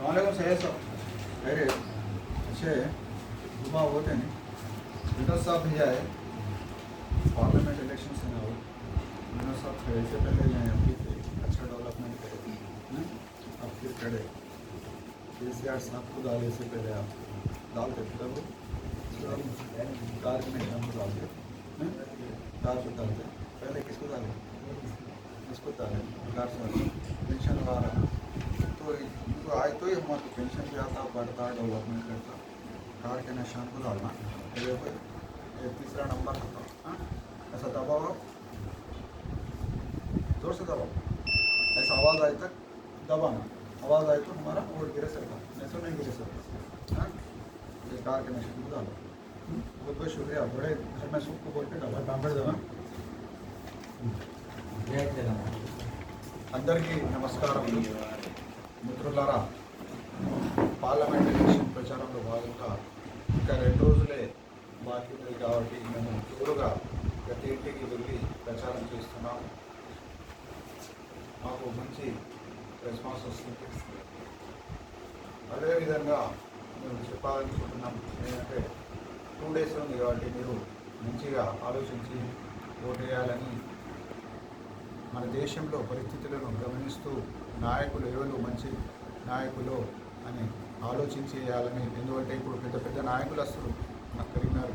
सलामकुम सैयद साहब अरे, अच्छे जुमा होते नहीं। विनोद साहब भी पार्लियामेंट इलेक्शन से ना हो। विनोद साहब खड़े से पहले यहाँ एम अच्छा डेवलपमेंट करे। हैं? अब फिर खड़े के सी आर साहब को डाले से पहले आप। डालते थे वो। कार हैं? कार को डालते पहले किसको डाले? इसको डाले? कार से रहा तो इनको आए तो ही हमारे पेंशन भी आता बढ़ता डेवलपमेंट करता कार के निशान को डालना ये देखो ये तीसरा नंबर था हाँ? ऐसा दबाओ आप। जोर से दबाओ ऐसा आवाज़ आए तक दबाना आवाज़ आए तो हमारा वोट गिरे सकता नहीं तो नहीं गिरे सकता हाँ? ये कार के निशान को डालो बहुत बहुत शुक्रिया बड़े घर में सबको बोल के डालो काम कर दो అందరికీ నమస్కారములు మిత్రులారా పార్లమెంట్ ఎలక్షన్ ప్రచారంలో భాగంగా ఇంకా రెండు రోజులే బాకీ ఉంది కాబట్టి మేము జోరుగా ప్రతి ఇంటికి వెళ్ళి ప్రచారం చేస్తున్నాం. మాకు మంచి రెస్పాన్స్ వస్తుంది. అదేవిధంగా మేము చెప్పాలనుకుంటున్నాం ఏంటంటే టూ డేస్ ఉంది కాబట్టి మీరు మంచిగా ఆలోచించి ఓటేయాలని మన దేశంలో పరిస్థితులను గమనిస్తూ నాయకులు ఎవరు మంచి నాయకులు అని ఆలోచించి చేయాలని. ఎందుకంటే ఇప్పుడు పెద్ద పెద్ద నాయకులు వస్తారు. మన కరీంనగర్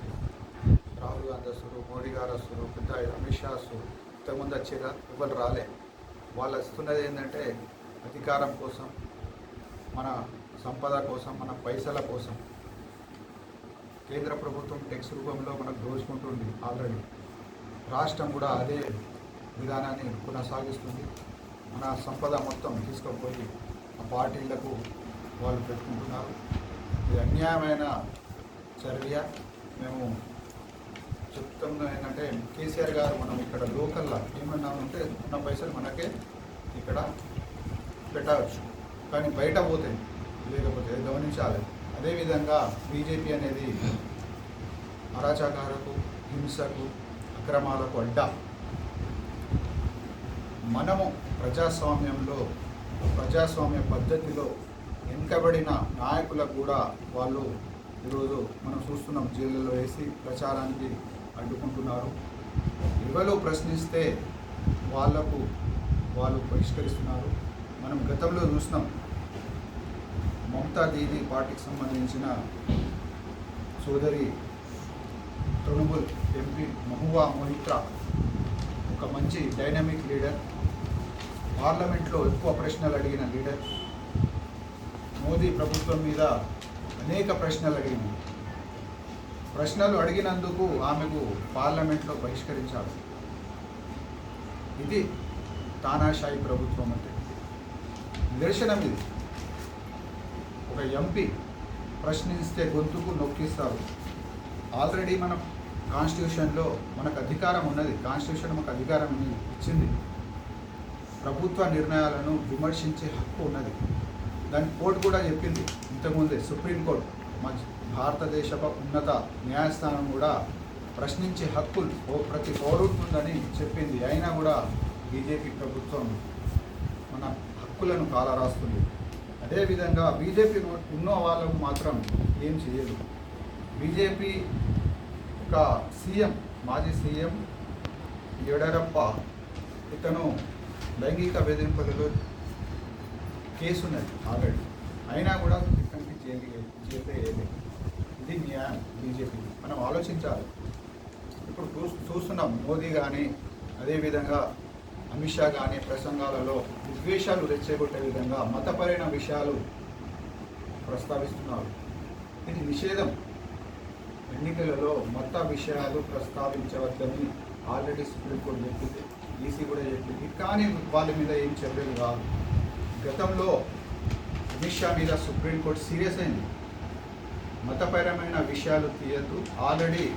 రాహుల్ గాంధీ వస్తారు మోడీ గారు వస్తారు పెద్ద అమిత్ షా వస్తారు. ఇంతకుముందు వచ్చేదా? ఎవరు రాలే. వాళ్ళు వస్తున్నది ఏంటంటే అధికారం కోసం మన సంపద కోసం మన పైసల కోసం. కేంద్ర ప్రభుత్వం టెక్స్ రూపంలో మనకు దోచుకుంటుంది ఆల్రెడీ. రాష్ట్రం కూడా అదే విధానాన్ని కొనసాగిస్తుంది. మన సంపద మొత్తం తీసుకుపోయి పార్టీలకు వాళ్ళు పెట్టుకుంటున్నారు. ఇది అన్యాయమైన చర్య. మేము చెప్తున్నా ఏంటంటే కేసీఆర్ గారు మనం ఇక్కడ లోకల్లో ఏమన్నా ఉంటే ఉన్న పైసలు మనకే ఇక్కడ పెట్టవచ్చు. కానీ బయట పోతే లేకపోతే గమనించాలి. అదేవిధంగా బీజేపీ అనేది అరాచకాలకు హింసకు అక్రమాలకు అడ్డా. మనము ప్రజాస్వామ్యంలో ప్రజాస్వామ్య పద్ధతిలో వెనుకబడిన నాయకులకు కూడా వాళ్ళు ఈరోజు మనం చూస్తున్నాం జైళ్ళలో వేసి ప్రచారానికి అడ్డుకుంటున్నారు. ఎవరో ప్రశ్నిస్తే వాళ్ళకు వాళ్ళు పరిష్కరిస్తున్నారు. మనం గతంలో చూసినాం మమతా దీదీ పార్టీకి సంబంధించిన సోదరి తృణమూల్ ఎంపీ మహువా మొహిత్రా ఒక మంచి డైనమిక్ లీడర్. పార్లమెంట్లో ఎక్కువ ప్రశ్నలు అడిగిన లీడర్ మోదీ ప్రభుత్వం మీద అనేక ప్రశ్నలు అడిగింది. ప్రశ్నలు అడిగినందుకు ఆమెకు పార్లమెంట్లో బహిష్కరించాలి ఇది తానాషాయి ప్రభుత్వం అంటే. నిదర్శనం ఇది. ఒక ఎంపీ ప్రశ్నిస్తే గొంతుకు నొక్కిస్తారు. ఆల్రెడీ మన కాన్స్టిట్యూషన్లో మనకు అధికారం ఉన్నది. కాన్స్టిట్యూషన్ మనకు అధికారం ఇచ్చింది. ప్రభుత్వ నిర్ణయాలను విమర్శించే హక్కు ఉన్నది. దాని కోర్టు కూడా చెప్పింది ఇంతకుముందే సుప్రీంకోర్టు. మా భారతదేశ ఉన్నత న్యాయస్థానం కూడా ప్రశ్నించే హక్కులు ఓ ప్రతి పౌరుడికి ఉందని చెప్పింది. అయినా కూడా బీజేపీ ప్రభుత్వం మన హక్కులను కాలరాస్తుంది. అదేవిధంగా బీజేపీ ఉన్న వాళ్ళకు మాత్రం ఏం చేయదు. బీజేపీ ఒక సీఎం మాజీ సీఎం యడియూరప్ప ఇతను లైంగిక వేధింపులలో కేసు ఉన్నది ఆల్రెడీ. అయినా కూడా ఇక్కడికి జైలు జైలు ఇది న్యాయం బీజేపీ. మనం ఆలోచించాలి. ఇప్పుడు చూ చూస్తున్నాం మోదీ కానీ అదేవిధంగా అమిత్ షా కానీ ప్రసంగాలలో విద్వేషాలు రెచ్చగొట్టే విధంగా మతపరమైన విషయాలు ప్రస్తావిస్తున్నారు. ఇది నిషేధం. ఎన్నికలలో మత విషయాలు ప్రస్తావించవద్దని ఆల్రెడీ సుప్రీంకోర్టు చెప్పింది ఈసీ కూడా చెప్పింది కానీ వాళ్ళ మీద ఏం చర్యలు కాదు. గతంలో అమిత్ షా మీద సుప్రీంకోర్టు సీరియస్ అయింది. మతపరమైన విషయాలు తీయద్దు. ఆల్రెడీ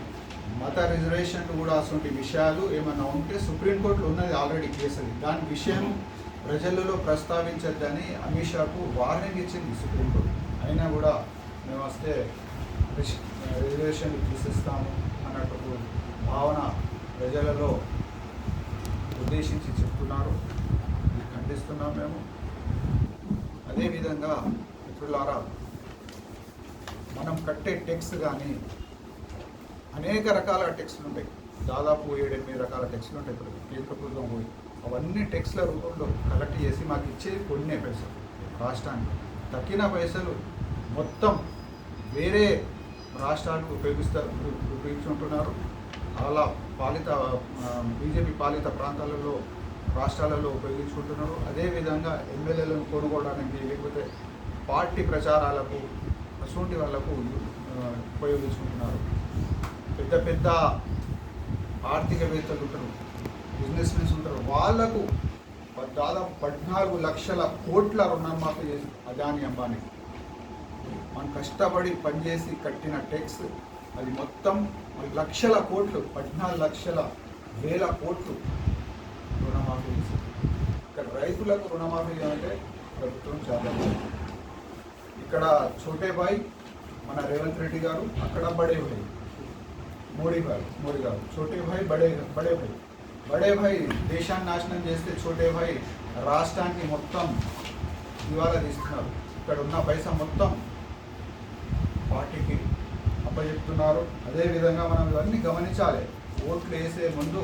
మత రిజర్వేషన్లు కూడా అటువంటి విషయాలు ఏమైనా ఉంటే సుప్రీంకోర్టులో ఉన్నది ఆల్రెడీ కేసు అది. దాని విషయం ప్రజలలో ప్రస్తావించద్దని అమిత్ షాకు వార్నింగ్ ఇచ్చింది సుప్రీంకోర్టు అయినా కూడా మేము వస్తే రిష్- రిజర్వేషన్లు తీసేస్తాము అన్నట్టు భావన ప్రజలలో ఉద్దేశించి చెప్తున్నారు. ఖండిస్తున్నాం మేము. అదేవిధంగా మిత్రులారా మనం కట్టే టెక్స్ కానీ అనేక రకాల టెక్స్లు ఉంటాయి దాదాపు ఏడెనిమిది రకాల టెక్స్లు ఉంటాయి ఇప్పుడు కేంద్ర ప్రభుత్వం పోయి అవన్నీ టెక్స్ల రూపంలో కలెక్ట్ చేసి మాకు ఇచ్చేది కొన్నే పైసలు రాష్ట్రానికి. తక్కిన పైసలు మొత్తం వేరే రాష్ట్రాలు ఉపయోగిస్తారు ఉపయోగించుకుంటున్నారు. అలా పాలిత బీజేపీ పాలిత ప్రాంతాలలో రాష్ట్రాలలో ఉపయోగించుకుంటున్నారు. అదేవిధంగా ఎమ్మెల్యేలను కొనుగోడానికి లేకపోతే పార్టీ ప్రచారాలకు అటువంటి వాళ్ళకు ఉపయోగించుకుంటున్నారు. పెద్ద పెద్ద ఆర్థికవేత్తలు ఉంటారు బిజినెస్ మెన్స్ ఉంటారు వాళ్ళకు దాదాపు పద్నాలుగు లక్షల కోట్ల రుణమాఫీ చేసి అదాని అంబానీ. మనం కష్టపడి పనిచేసి కట్టిన ట్యాక్స్ అది మొత్తం లక్షల కోట్లు పద్నాలుగు లక్షల వేల కోట్లు రుణమాఫీ ఇక్కడ రైతులకు రుణమాఫీ అంటే ప్రభుత్వం చాలా ఇక్కడ చోటేబాయ్ మన రేవంత్ రెడ్డి గారు అక్కడ బడే భాయ్ మోడీ గారు మోడీ గారు. చోటే భాయ్ బడే బడే భాయ్ బడే భాయ్ దేశాన్ని నాశనం చేస్తే చోటే భాయ్ రాష్ట్రానికి మొత్తం దివాలా తీస్తున్నారు. ఇక్కడ ఉన్న పైసా మొత్తం పార్టీకి అప్పచెప్తున్నారు అదేవిధంగా మనం ఇవన్నీ గమనించాలి. ఓట్లు వేసే ముందు